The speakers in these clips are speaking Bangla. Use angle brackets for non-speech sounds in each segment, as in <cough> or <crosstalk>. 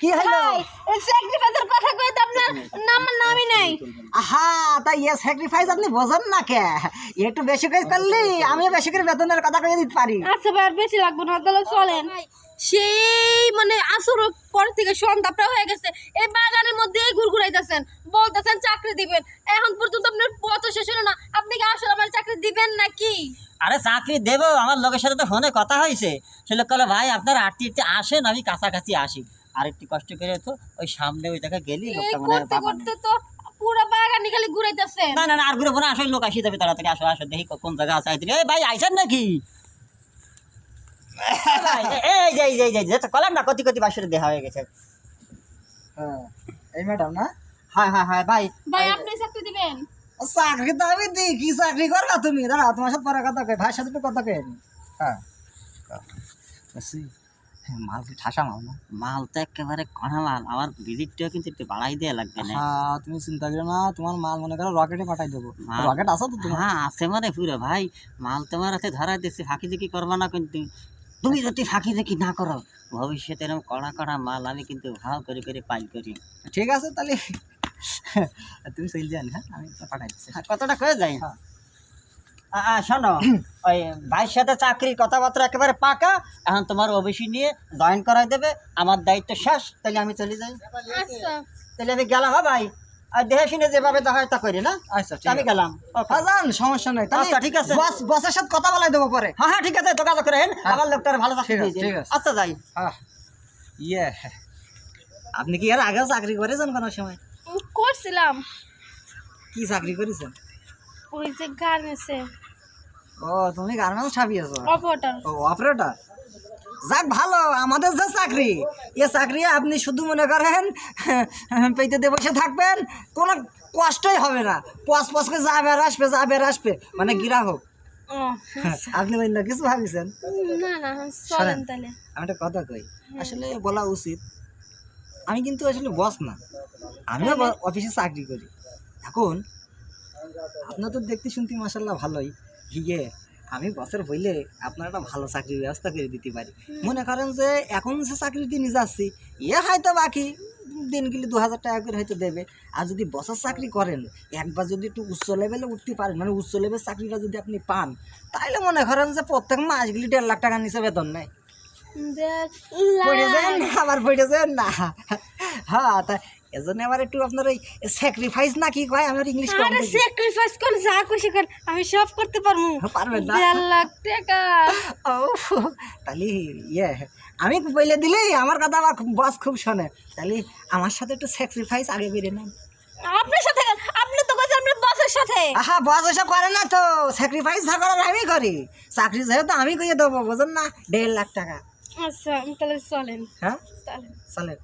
কি হলো? স্যাক্রিফাইসের কথা কই তো আপনার নাম নামই নাই। আহা তাই ইয়ে স্যাক্রিফাইস আপনি বোঝেন না কে? একটু বেশি করলি আমিও বেশি করে বেতনের কথা দিতে পারি। আচ্ছা ভাই আর বেশি লাগবে না তাহলে চলেন। সেই মানে আসর পর থেকে হয়ে গেছে। এই বাগানের মধ্যেই ঘুরঘুরাইতেছেন বলতেছেন চাকরি দিবেন। এখন পর্যন্ত আপনার পথ শেষ হলো না। আপনি কি আসলে আমার চাকরি দিবেন নাকি? আরে চাকরি দেবো আমার লোকের সাথে তো ফোনে কথা হয়েছে। সে লোক বলে ভাই আপনার আটটি আটটি আসেন আমি কাছাকাছি আসি। আর একটু কষ্ট করে তো ওই সামনে ওই জায়গায় গেলি লোকটা মনে করতে বাবা করতে তো পুরো বাগানই খালি ঘুরাইতেছেন না না না আর ঘুরে ফোনে আসলে লোক আসি যাবে তাড়াতাড়ি আসো আসো দেখি কোন জায়গা আছে আইতে এই ভাই আইসেন নাকি? <laughs> এই যেটা কলাম না কতি কতি বাসরে হয়ে গেছে। হ্যাঁ এই ম্যাডাম না? হ্যাঁ হ্যাঁ হ্যাঁ ভাই। ভাই আপনি চাকরি দিবেন? চাকরি তো আমি কি চাকরি করবা তুমি। দাঁড়াও তোমার সাথে পরে কথা কই ভাইয়ের সাথে একটু কথা কই হ্যাঁ। বলছি, হ্যাঁ, মাল কি ঠাসা মাল না? মাল তো একেবারে কড়া মাল আমার ভিজিটটাও কিন্তু একটু বাড়াই দেওয়া লাগবে না। হ্যাঁ তুমি চিন্তা করো না তোমার মাল মনে করো রকেটে পাঠাই দেবো। মাল- রকেট আছে তো তোমার? হ্যাঁ আছে মানে পুরো ভাই। মাল তোমার হাতে ধরা দিচ্ছে ফাঁকি দেখি করবা না কিন্তু। তুমি যদি ফাঁকি দেখি না করো ভবিষ্যতে এরকম কড়া কড়া মাল আমি কিন্তু ভাও করে করে পাই করি। ঠিক আছে তাহলে তুমি চলে যান হ্যাঁ? আমি পাঠাই দিচ্ছি। হ্যাঁ, কতটা করে যাই হ্যাঁ। শোনো ওই ভাইয়ের সাথে চাকরির কথাবার্তা একেবারে পাকা এখন তোমার ওবিসি নিয়ে জয়েন করাই দেবে আমার দায়িত্ব শেষ তাহলে আমি চলে যাই। আচ্ছা। তাহলে আমি গেলাম হ্যাঁ ভাই? আর দেখে শুনে যেভাবে হয় করি না? আচ্ছা আমি গেলাম। Okay. হ্যাঁ সমস্যা নেই। আচ্ছা, ঠিক আছে। বস বসের সাথে কথা বলাই দেবো পরে। হ্যাঁ হ্যাঁ ঠিক আছে যোগাযোগ করেন আমার লোকটার ভালো চাকরি দিয়েছে আচ্ছা যাই। হ্যাঁ ইয়ে আপনি কি এর আগে চাকরি করেছেন কোনো সময়? করছিলাম। কি চাকরি করেছেন? ওই যে গার্মেন্টসে ও তুমি গার্মেন্টস ছাপিয়েছো অপারেটর ও অপারেটর যাক ভালো আমাদের যে চাকরি এ চাকরি আপনি শুধু মনে করেন পেতে বসে থাকবেন কোনো কষ্টই হবে না। পস পস করে যাবে আর আসবে যাবে আর আসবে মানে গ্রাহক আপনি অন্য কিছু ভাবিছেন? না না আমি একটা কথা কই। আসলে বলা উচিত আমি কিন্তু আসলে বস না। আমিও অফিসে চাকরি করি। এখন আপনার তো দেখতে শুনতে মাসাল্লাহ ভালোই। হিগে আমি বছর বইলে আপনার একটা ভালো চাকরির ব্যবস্থা করে দিতে পারি। মনে করেন যে এখন যে চাকরিতে নিয়ে যাচ্ছি এ হয়তো বাকি দিনগুলি দু হাজার টাকা করে হয়তো দেবে। আর যদি বছর চাকরি করেন একবার যদি একটু উচ্চ লেভেলে উঠতে পারেন মানে উচ্চ লেভেল চাকরিটা যদি আপনি পান তাহলে মনে করেন যে প্রত্যেক মাসগুলি দেড় লাখ টাকা নিচে বেতন নেয়। আবার পড়েছেন না। হ্যাঁ তা এজন্য আমার একটু আপনার ওই স্যাক্রিফাইস না কি কয়? আমার ইংলিশ কম আরে। স্যাক্রিফাইস কর যা খুশি কর আমি সব করতে পারব। পারবেন না? দেড় লাখ টাকা। ও তাহলে ইয়ে আমি বলে দিলে আমার কথা আমার বস খুব শোনে। তাহলে আমার সাথে একটু স্যাক্রিফাইস আগে বেরিয়ে নেন। আপনার সাথে আপনি তো কইছেন আপনার বসের সাথে। আহা বস ওসব করে না তো। স্যাক্রিফাইস যা করার আমি করি। চাকরি যেহেতু আমি কইয়ে দেবো বুঝেন না? দেড় লাখ টাকা। আচ্ছা তাহলে চলেন। হ্যাঁ? চলেন। চলে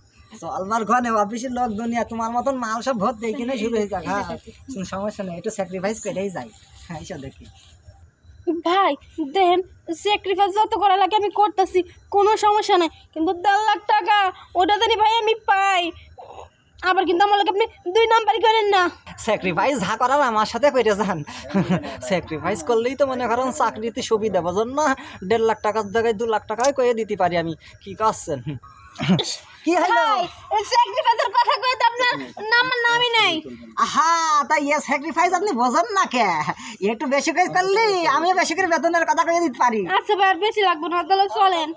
চলবার ঘনে অফিসের লোক দুনিয়া তোমার মতন মাল সব ভর্তি এখানে শুরু হয়ে যাক হ্যাঁ। কোনো সমস্যা নেই একটু স্যাক্রিফাইস করেই যাই। হ্যাঁ এইসব দেখি। ভাই দেন স্যাক্রিফাইস যত করা লাগে আমি করতেছি কোনো সমস্যা নাই। কিন্তু দেড় লাখ টাকা ওটা জানি ভাই আমি পাই। আবার কিন্তু আমার আপনি দুই নাম্বারই করেন না। স্যাক্রিফাইস যা করার আমার সাথে করে যান স্যাক্রিফাইস করলেই তো মনে করেন চাকরিতে সুবিধা বোঝেন না? দেড় লাখ টাকার জায়গায় দু লাখ টাকায় করে দিতে পারি আমি। কি করছেন? কি হলো? স্যাক্রিফাইসের কথা কই তো আপনার নাম নামই নাই। আহা ইয়ে স্যাক্রিফাইস আপনি বোঝেন না কে? একটু বেশি করলি আমিও বেশি করে বেতনের কথা কয়ে দিতে পারি। আচ্ছা ভাই বেশি লাগবে না তাহলে চলেন।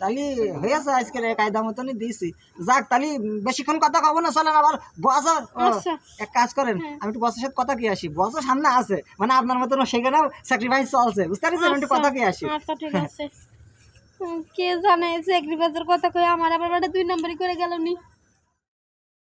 তাহলে হয়েছে আজকে কায়দা মতনই দিয়েছি। যাক তাহলে বেশিক্ষণ কথা কব না চলেন আবার বস। আচ্ছা। এক কাজ করেন আমি একটু বসের সাথে কথা কি আসি। বসও সামনে আছে মানে আপনার মতন সেখানেও স্যাক্রিফাইস চলছে বুঝতে পারছেন? একটু কথা কি আসি। আচ্ছা ঠিক আছে। কে জানে স্যাক্রিফাইসের কথা কই আমার আবার বেটা দুই নম্বরই করে গেল নি।